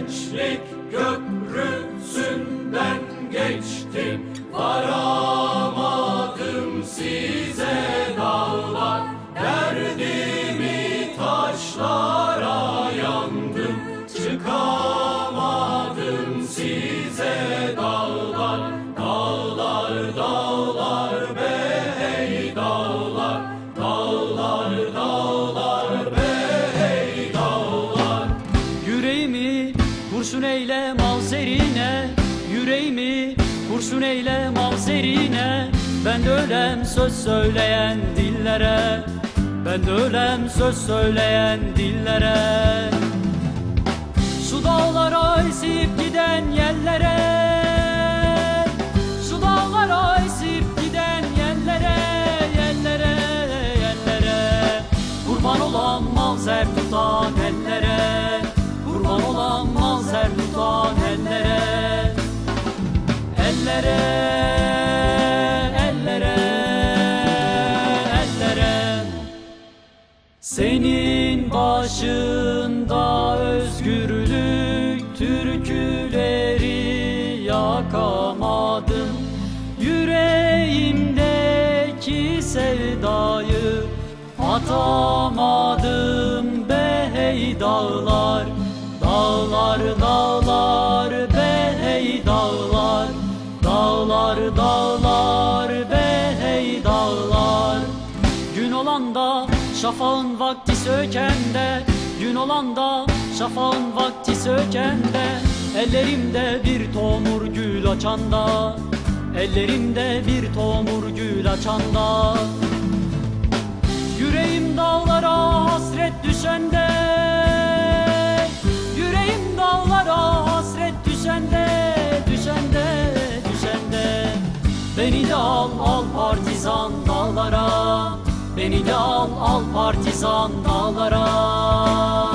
menschlich, Yüreğimi kurşun eyle mavzerine Ben de ölem söz söyleyen dillere. Ben de ölem söz söyleyen dillere. Şu dağlara esip giden yerlere. Şu dağlara esip giden yerlere Yerlere, yerlere. Kurban olan malzer tutan başında özgürlük türküleri yakamadım. Yüreğimdeki sevdayı atamadım be hey dağlar Dağlar dağlar şafağın vakti sökende Gün olanda şafağın vakti sökende. Ellerimde bir tomur gül açanda Ellerimde bir tomur gül açanda. Yüreğim dağlara hasret düşende Yüreğim dağlara hasret düşende Düşende, düşende. Beni de al, al partizan dağlara Beni de al, al partizan dağlara